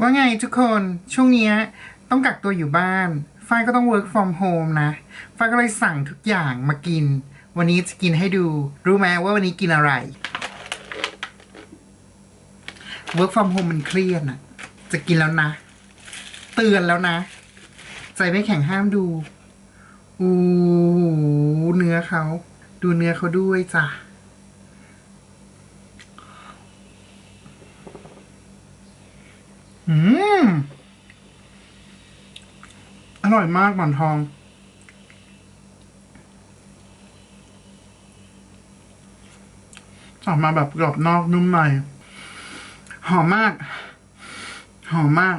ว่าไงทุกคนช่วงนี้ต้องกักตัวอยู่บ้าน ฝ้ายก็ต้อง work from home นะ ฝ้ายก็เลยสั่งทุกอย่างมากิน วันนี้จะกินให้ดู รู้ไหมว่าวันนี้กินอะไร work from home มันเครียดอะจะกินแล้วนะ เตือนแล้วนะ ใจไม่แข็งห้ามดู อู้หูเนื้อเขา ดูเนื้อเขาด้วยจ้ะ อืม อร่อยมากหมอนทอง ออกมาแบบกรอบนอกนุ่มใน หอมมาก หอมมาก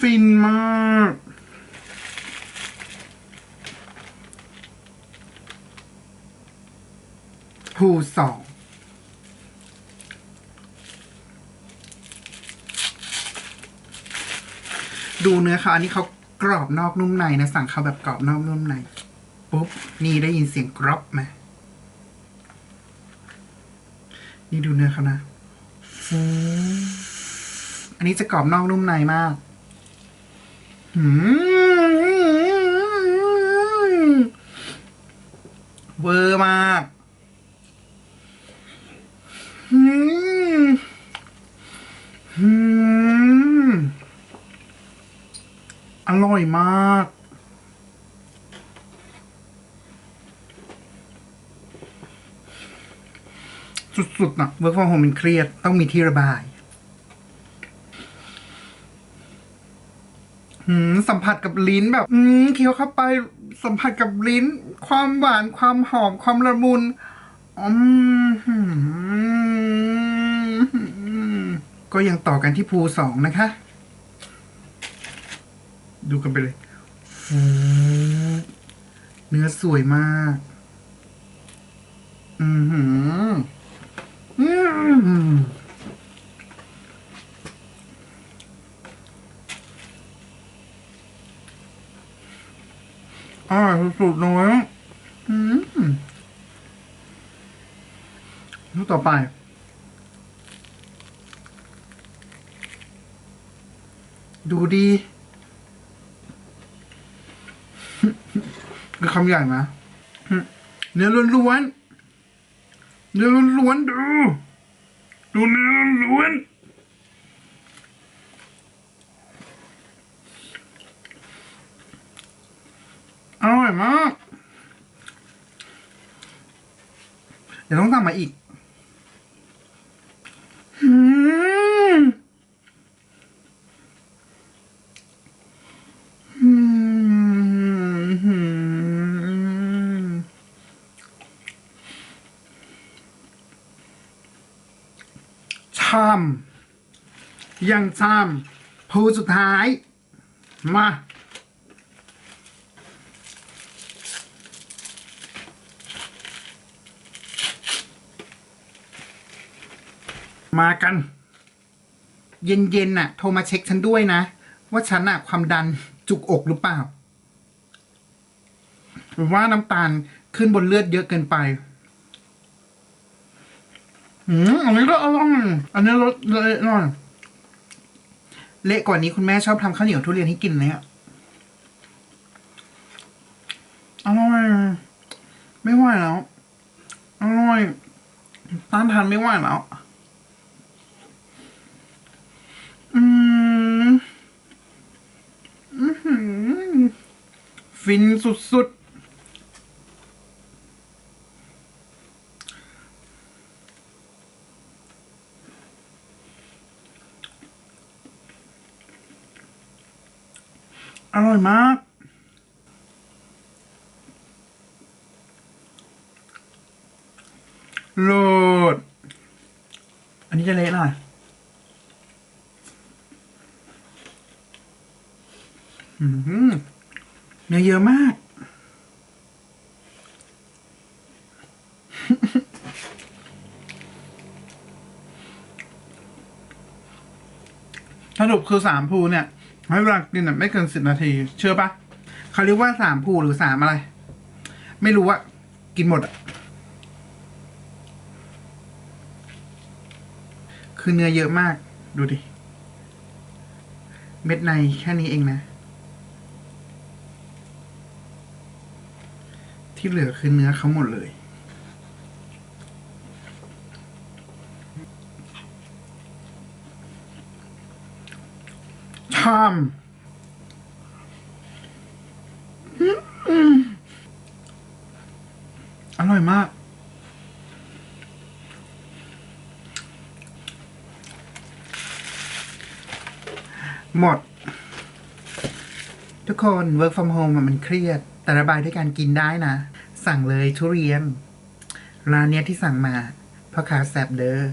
ฟินมาก ภูสองดูเนื้อเขาอันนี้เขากรอบนอกนุ่มในนะ สั่งเขาแบบกรอบนอกนุ่มในปุ๊บ นี่ได้ยินเสียงกรอบไหมนี่ดูเนื้อเขานะฟูอันนี้จะกรอบนอกนุ่มในมาก หืมเวอร์มากหืมหืม อร่อยมาก สุดๆนะเวิร์กฟอร์มโฮมมันเครียด ต้องมีที่ระบายสัมผัสกับลิ้นแบบ อืมเคี้ยวเข้าไปสัมผัสกับลิ้น ความหวานความหอมความละมุนอมก็ยังต่อกันที่ภูสองนะคะ ดูกันไปเลยฟูเนื้อสวยมาก อือหืออืมอร่อยสุดๆเลยอืมลูกต่อไปดูดี คือคำใหญ่นะเนื้อล้วนๆเนื้อล้วนๆดู ดูเนื้อล้วนอร่อยมาก เดี๋ยวต้องสั่งมาอีกอืม อืมหืมชา มยังชามภูสุดท้าย มามากัน เย็นๆน่ะ โทรมาเช็คฉันด้วยนะ ว่าฉันน่ะ ความดันจุกอกหรือเปล่าหรือว่าน้ำตาลขึ้นบนเลือดเยอะเกินไป อืมอันนี้ก็อร่อยอันนี้รสเละหน่อยเละกว่านี้คุณแม่ชอบทำข้าวเหนียวทุเรียนให้กินเลยอะอร่อย ไม่ไหวแล้ว อร่อยต้านทานไม่ไหวแล้ว อืม อื้อหือฟินสุดๆ อร่อยมาก โลด อันนี้จะเละหน่อยเนื้อเยอะมาก สรุปคือสามภูเนี่ย ให้เวลากินน่ะไม่เกินสิบนาที เชื่อปะเขาเรียกว่าสามภูหรือสามอะไร ไม่รู้อะกินหมดอะคือเนื้อเยอะมาก ดูดิ เม็ดในแค่นี้เองนะ ที่เหลือคือเนื้อเขาหมดเลย ชามอืมอร่อยมาก หมด ทุกคน work from home อะมันเครียด แต่ระบายด้วยการกินได้นะ สั่งเลยทุเรียน ร้านเนี้ยที่สั่งมาพ่อค้าแซบเดอร์